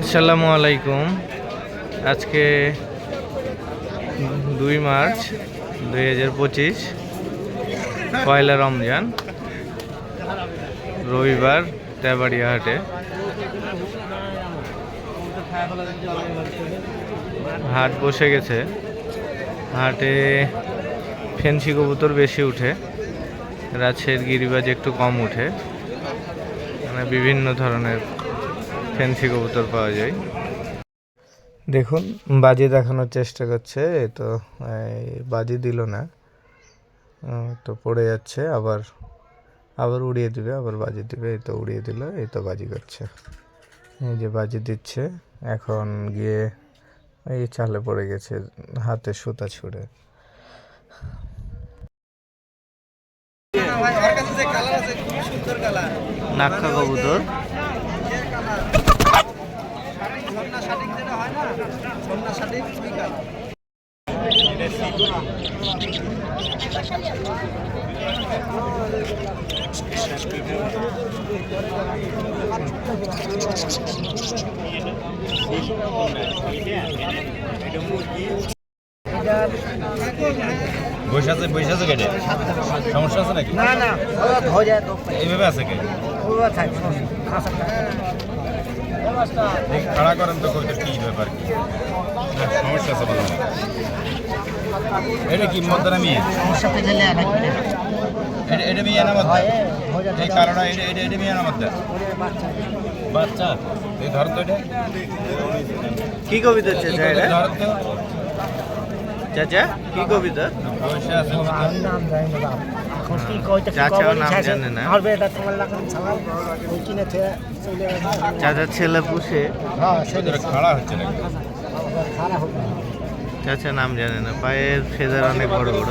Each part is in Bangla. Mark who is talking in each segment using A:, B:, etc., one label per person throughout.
A: আসসালামু আলাইকুম। আজকে দুই মার্চ দুই হাজার পঁচিশ, পয়লা রমজান, রবিবার তেবাড়িয়া হাটে। হাট বসে গেছে। হাটে ফেন্সি কবুতর বেশি উঠে, রাজশাহীর গিরিবাজ একটু কম উঠে। মানে বিভিন্ন ধরনের ফ্যান্সি কবুতর পাওয়া যায়। দেখুন বাজি দেখানোর চেষ্টা করছে এই তো এই বাজি দিল না। তো পড়ে যাচ্ছে আবার আবার উড়িয়ে দিবে আবার বাজি দিবে এই তো উড়িয়ে দিল এই তো বাজি করছে। এই যে বাজি দিচ্ছে এখন গিয়ে এই চালে পড়ে গেছে হাতে সুতা ছুঁড়ে। নাক্কা কবুতর।
B: বসে আছে বসে আছে কেটে? সমস্যা আছে নাকি?
C: না না
B: এইভাবে আছে কে
C: ওরা থাকে
B: খাড়া করেন তো কবিতা কি ব্যাপার? কি সমস্যা আছে বলো এটা কি মদ্দারা মেয়ে?
C: সমস্যা গেলে
B: এটা এটা মেয়ে না মদ্দা
C: ধরে যায়
B: এই কারণে এটা এটা এটা মেয়ে না মদ্দা
C: বাচ্চা।
B: বাচ্চা এই ধর তো এটা।
A: কি কবিতা চাচা এটা?
B: ধর তো।
A: চাচা কি কবিতা?
B: আছে
C: নাম জানি না বাপ। এখন কইতে কি
A: চাচাও নাম জানে না।
C: তোমার লাগান ছাড়াও ওই কিনে চলে গেছে।
A: চাচার ছেলে পুষে
C: হ্যাঁ
B: খাড়া হচ্ছে
C: হবে
A: চাচা নাম জানে না পায়ের ফেদার অনেক বড় বড়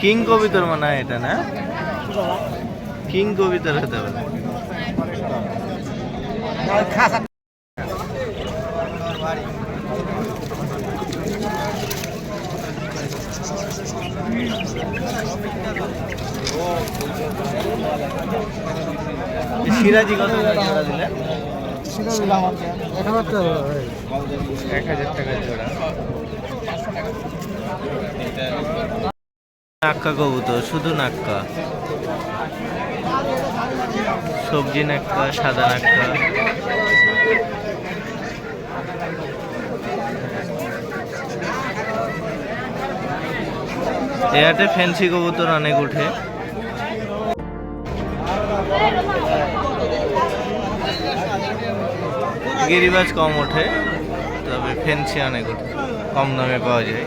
A: কিং কবিতার মনে হয় এটা না কিং কবিতার হতে পারে
C: খাসা
A: সিরাজি কত জোড়া দিলে? এক নাক্কা কবুতর শুধু নাক্কা? সবজি নাক্কা সাদা নাক্কা? এ ফ্যান্সি কবুতর অনেক উঠে। গিরিবাজ কম ওঠে, তবে ফ্যান্সি অনেক ওঠে কম দামে পাওয়া যায়।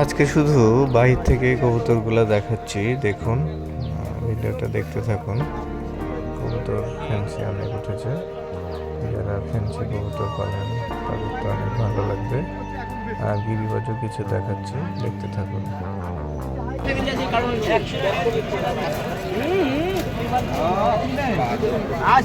A: আজকে শুধু বাহির থেকে কবুতরগুলো দেখাচ্ছি দেখুন। ভিডিওটা দেখতে থাকুন। কবুতর ফ্যান্সি অনেক উঠেছে। যারা ফ্যান্সি কবুতর পালেন তাদের তো অনেক ভালো লাগবে। আর গিরিবাজও কিছু দেখাচ্ছি দেখতে থাকুন।
C: আজ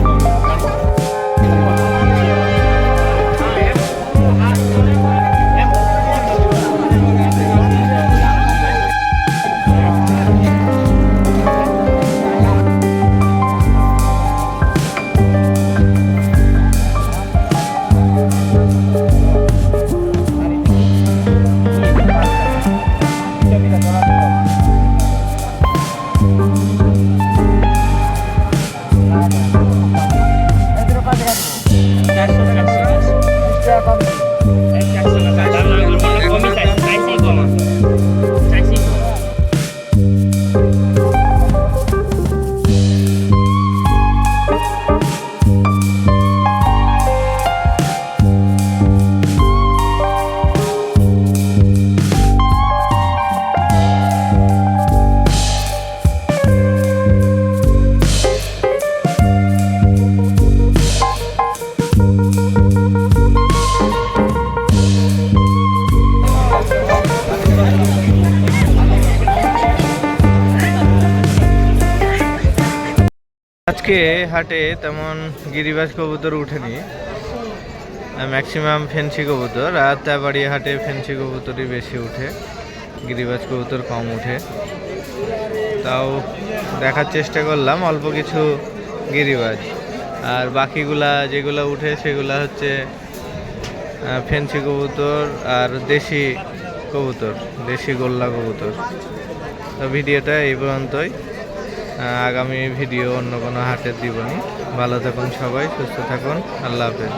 A: আজকে হাটে তেমন গিরিবাজ কবুতর উঠেনি। ম্যাক্সিমাম ফেন্সি কবুতর, আর তাবাড়ি হাটে ফেন্সি কবুতরই বেশি উঠে। গিরিবাজ কবুতর কম উঠে। তাও দেখার চেষ্টা করলাম, অল্প কিছু গিরিবাজ। আর বাকিগুলা যেগুলো উঠে, সেগুলা হচ্ছে ফেন্সি কবুতর আর দেশি কবুতর, দেশি গোল্লা কবুতর। তো ভিডিওটা এই পর্যন্তই। আগামী ভিডিও অন্য কোনো হাটের দিবনি। ভালো থাকুন সবাই সুস্থ থাকুন। আল্লাহ হাফেজ।